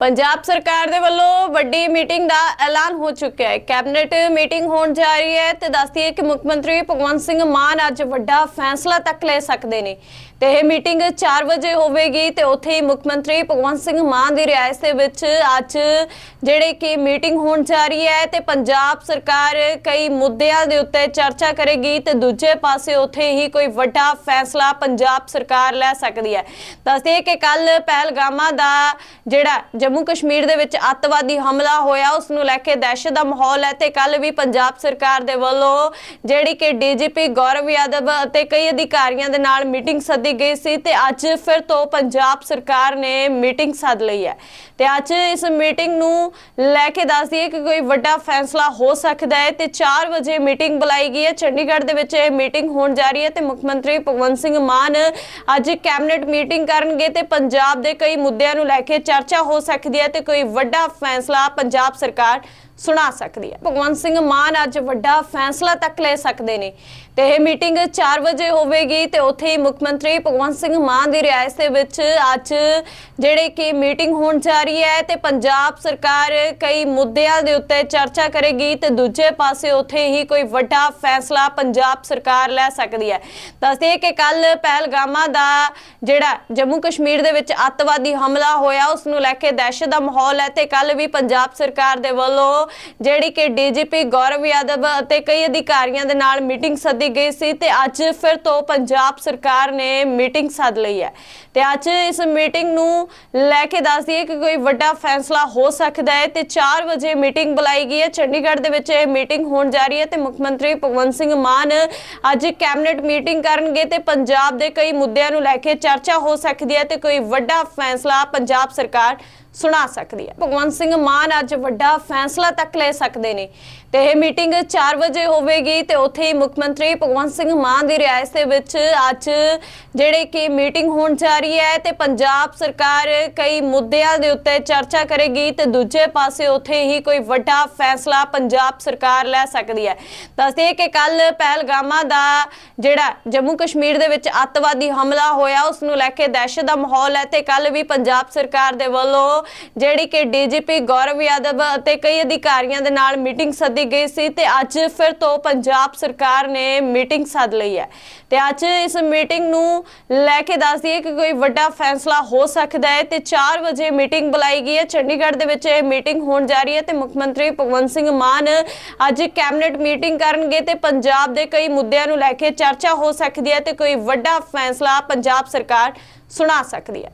ਪੰਜਾਬ ਸਰਕਾਰ ਦੇ ਵੱਲੋਂ ਵੱਡੀ ਮੀਟਿੰਗ ਦਾ ਐਲਾਨ ਹੋ ਚੁੱਕਿਆ ਹੈ। ਕੈਬਨਿਟ ਮੀਟਿੰਗ ਹੋਣ ਜਾ ਰਹੀ ਹੈ ਤੇ ਦੱਸਦੀ ਹੈ ਕਿ ਮੁੱਖ ਮੰਤਰੀ ਭਗਵੰਤ ਸਿੰਘ ਮਾਨ ਅੱਜ ਵੱਡਾ ਫੈਸਲਾ ਤੱਕ ਲੈ ਸਕਦੇ ਨੇ। ਤੇ ਇਹ ਮੀਟਿੰਗ 4 ਵਜੇ ਹੋਵੇਗੀ ਤੇ ਉੱਥੇ ਹੀ ਮੁੱਖ ਮੰਤਰੀ ਭਗਵੰਤ ਸਿੰਘ ਮਾਨ ਦੀ ਰਿਆਸਤ ਦੇ ਵਿੱਚ ਅੱਜ ਜਿਹੜੇ ਕਿ ਮੀਟਿੰਗ ਹੋਣ ਜਾ ਰਹੀ ਹੈ ਤੇ ਪੰਜਾਬ ਸਰਕਾਰ ਕਈ ਮੁੱਦਿਆਂ ਦੇ ਉੱਤੇ ਚਰਚਾ ਕਰੇਗੀ ਤੇ ਦੂਜੇ ਪਾਸੇ ਉੱਥੇ ਹੀ ਕੋਈ ਵੱਡਾ ਫੈਸਲਾ ਪੰਜਾਬ ਸਰਕਾਰ ਲੈ ਸਕਦੀ ਹੈ। ਦੱਸਦੇ ਕਿ ਕੱਲ ਪਹਿਲਗਾਮਾ ਦਾ ਜਿਹੜਾ ਜੰਮੂ ਕਸ਼ਮੀਰ ਦੇ ਵਿੱਚ ਅੱਤਵਾਦੀ ਹਮਲਾ ਹੋਇਆ। ਉਸ ਨੂੰ ਲੈ ਕੇ ਦਹਿਸ਼ਤ ਦਾ ਮਾਹੌਲ ਹੈ ਤੇ ਕੱਲ ਵੀ ਪੰਜਾਬ ਸਰਕਾਰ ਦੇ ਵੱਲੋਂ ਜਿਹੜੀ ਕਿ ਡੀਜੀਪੀ ਗੌਰਵ ਯਾਦਵ ਅਤੇ ਕਈ ਅਧਿਕਾਰੀਆਂ ਦੇ ਨਾਲ ਮੀਟਿੰਗ ਸੱਦੀ ਗਈ ਸੀ ਤੇ ਅੱਜ ਫਿਰ ਤੋਂ ਪੰਜਾਬ ਸਰਕਾਰ ਨੇ ਮੀਟਿੰਗ ਸੱਦ ਲਈ ਹੈ। ਤੇ ਅੱਜ ਇਸ ਮੀਟਿੰਗ ਨੂੰ ਲੈ ਕੇ ਦੱਸਦੀ ਹੈ ਕਿ ਕੋਈ ਵੱਡਾ ਫੈਸਲਾ ਹੋ ਸਕਦਾ ਹੈ ਤੇ 4 ਵਜੇ ਮੀਟਿੰਗ ਬੁਲਾਈ ਗਈ ਹੈ। ਚੰਡੀਗੜ੍ਹ ਦੇ ਵਿੱਚ ਇਹ ਮੀਟਿੰਗ ਹੋਣ ਜਾ ਰਹੀ ਹੈ ਤੇ ਮੁੱਖ ਮੰਤਰੀ ਭਗਵੰਤ ਸਿੰਘ ਮਾਨ ਅੱਜ ਕੈਬਨਿਟ ਮੀਟਿੰਗ ਕਰਨਗੇ ਤੇ ਪੰਜਾਬ ਦੇ ਕਈ ਮੁੱਦਿਆਂ ਨੂੰ ਲੈ ਕੇ ਚਰਚਾ ਹੋ ਸਕਦੀ ਰੱਖਦੀ ਹੈ ਤੇ ਕੋਈ ਵੱਡਾ ਫੈਸਲਾ ਪੰਜਾਬ ਸਰਕਾਰ ਸੁਣਾ ਸਕਦੀ ਹੈ। ਭਗਵੰਤ ਸਿੰਘ ਮਾਨ ਅੱਜ ਵੱਡਾ ਫੈਸਲਾ ਤੱਕ ਲੈ ਸਕਦੇ ਨੇ। ਤੇ ਇਹ ਮੀਟਿੰਗ 4 ਵਜੇ ਹੋਵੇਗੀ ਤੇ ਉੱਥੇ ਹੀ ਮੁੱਖ ਮੰਤਰੀ ਭਗਵੰਤ ਸਿੰਘ ਮਾਨ ਦੀ ਰਿਆਸਤ ਦੇ ਵਿੱਚ ਅੱਜ ਜਿਹੜੇ ਕਿ ਮੀਟਿੰਗ ਹੋਣ ਜਾ ਰਹੀ ਹੈ ਤੇ ਪੰਜਾਬ ਸਰਕਾਰ ਕਈ ਮੁੱਦਿਆਂ ਦੇ ਉੱਤੇ ਚਰਚਾ ਕਰੇਗੀ ਤੇ ਦੂਜੇ ਪਾਸੇ ਉੱਥੇ ਹੀ ਕੋਈ ਵੱਡਾ ਫੈਸਲਾ ਪੰਜਾਬ ਸਰਕਾਰ ਲੈ ਸਕਦੀ ਹੈ। ਦੱਸਦੇ ਕਿ ਕੱਲ ਪਹਿਲਗਾਮਾ ਦਾ ਜਿਹੜਾ ਜੰਮੂ ਕਸ਼ਮੀਰ ਦੇ ਵਿੱਚ ਅੱਤਵਾਦੀ ਹਮਲਾ ਹੋਇਆ, ਉਸ ਨੂੰ ਲੈ ਕੇ ਦਹਿਸ਼ਤ ਦਾ ਮਾਹੌਲ ਹੈ ਤੇ ਕੱਲ ਵੀ ਪੰਜਾਬ ਸਰਕਾਰ ਦੇ ਵੱਲੋਂ ਜਿਹੜੀ ਕਿ ਡੀਜੀਪੀ ਗੌਰਵ ਯਾਦਵ ਅਤੇ ਕਈ ਅਧਿਕਾਰੀਆਂ ਦੇ ਨਾਲ ਮੀਟਿੰਗ ਸੱਦੀ ਗਈ ਸੀ ਤੇ ਅੱਜ ਫਿਰ ਤੋਂ ਪੰਜਾਬ ਸਰਕਾਰ ਨੇ ਮੀਟਿੰਗ ਸੱਦ ਲਈ ਹੈ। ਤੇ ਅੱਜ ਇਸ ਮੀਟਿੰਗ ਨੂੰ ਲੈ ਕੇ ਦੱਸਦੀ ਹੈ ਕਿ ਕੋਈ ਵੱਡਾ ਫੈਸਲਾ ਹੋ ਸਕਦਾ ਹੈ ਤੇ 4 ਵਜੇ ਮੀਟਿੰਗ ਬੁਲਾਈ ਗਈ ਹੈ। ਚੰਡੀਗੜ੍ਹ ਦੇ ਵਿੱਚ ਇਹ ਮੀਟਿੰਗ ਹੋਣ ਜਾ ਰਹੀ ਹੈ ਤੇ ਮੁੱਖ ਮੰਤਰੀ ਭਗਵੰਤ ਸਿੰਘ ਮਾਨ ਅੱਜ ਕੈਬਨਿਟ ਮੀਟਿੰਗ ਕਰਨਗੇ ਤੇ ਪੰਜਾਬ ਦੇ ਕਈ ਮੁੱਦਿਆਂ ਨੂੰ ਲੈ ਕੇ ਚਰਚਾ ਹੋ ਸਕਦੀ ਹੈ ਤੇ ਕੋਈ ਵੱਡਾ ਫੈਸਲਾ ਪੰਜਾਬ ਸਰਕਾਰ ਸੁਣਾ ਸਕਦੀ ਹੈ। ਭਗਵੰਤ ਸਿੰਘ ਮਾਨ ਅੱਜ ਵੱਡਾ ਫੈਸਲਾ ਤੱਕ ਲੈ ਸਕਦੇ ਨੇ। ਤੇ ਇਹ ਮੀਟਿੰਗ 4 ਵਜੇ ਹੋਵੇਗੀ ਤੇ ਉੱਥੇ ਹੀ ਮੁੱਖ ਮੰਤਰੀ ਭਗਵੰਤ ਸਿੰਘ ਮਾਨ ਦੀ ਰਿਆਸਤ ਦੇ ਵਿੱਚ ਅੱਜ ਜਿਹੜੇ ਕਿ ਮੀਟਿੰਗ ਹੋਣ ਜਾ ਰਹੀ ਹੈ ਤੇ ਪੰਜਾਬ ਸਰਕਾਰ ਕਈ ਮੁੱਦਿਆਂ ਦੇ ਉੱਤੇ ਚਰਚਾ ਕਰੇਗੀ ਤੇ ਦੂਜੇ ਪਾਸੇ ਉੱਥੇ ਹੀ ਕੋਈ ਵੱਡਾ ਫੈਸਲਾ ਪੰਜਾਬ ਸਰਕਾਰ ਲੈ ਸਕਦੀ ਹੈ। ਦੱਸਦੇ ਕਿ ਕੱਲ ਪਹਿਲਗਾਮਾ ਦਾ ਜਿਹੜਾ ਜੰਮੂ ਕਸ਼ਮੀਰ ਦੇ ਵਿੱਚ ਅੱਤਵਾਦੀ ਹਮਲਾ ਹੋਇਆ, ਉਸ ਨੂੰ ਲੈ ਕੇ ਦਹਿਸ਼ਤ ਦਾ ਮਾਹੌਲ ਹੈ ਤੇ ਕੱਲ ਵੀ ਪੰਜਾਬ ਸਰਕਾਰ ਦੇ ਵੱਲੋਂ ਜਿਹੜੀ ਕਿ ਡੀਜੀਪੀ ਗੌਰਵ ਯਾਦਵ ਅਤੇ ਕਈ ਅਧਿਕਾਰੀਆਂ ਦੇ ਨਾਲ ਮੀਟਿੰਗ ਸੱਦੀ ਗਈ ਸੀ ਤੇ ਅੱਜ ਫਿਰ ਤੋਂ ਪੰਜਾਬ ਸਰਕਾਰ ਨੇ ਮੀਟਿੰਗ ਸੱਦ ਲਈ ਹੈ। ਤੇ ਅੱਜ ਇਸ ਮੀਟਿੰਗ ਨੂੰ ਲੈ ਕੇ ਦੱਸਦੀ ਹੈ ਕਿ ਕੋਈ ਵੱਡਾ ਫੈਸਲਾ ਹੋ ਸਕਦਾ ਹੈ ਤੇ 4 ਵਜੇ ਮੀਟਿੰਗ ਬੁਲਾਈ ਗਈ ਹੈ। ਚੰਡੀਗੜ੍ਹ ਦੇ ਵਿੱਚ ਇਹ ਮੀਟਿੰਗ ਹੋਣ ਜਾ ਰਹੀ ਹੈ ਤੇ ਮੁੱਖ ਮੰਤਰੀ ਭਗਵੰਤ ਸਿੰਘ ਮਾਨ ਅੱਜ ਕੈਬਨਿਟ ਮੀਟਿੰਗ ਕਰਨਗੇ ਤੇ ਪੰਜਾਬ ਦੇ ਕਈ ਮੁੱਦਿਆਂ ਨੂੰ ਲੈ ਕੇ ਚਰਚਾ ਹੋ ਸਕਦੀ ਹੈ ਤੇ ਕੋਈ ਵੱਡਾ ਫੈਸਲਾ ਪੰਜਾਬ ਸਰਕਾਰ ਸੁਣਾ ਸਕਦੀ ਹੈ।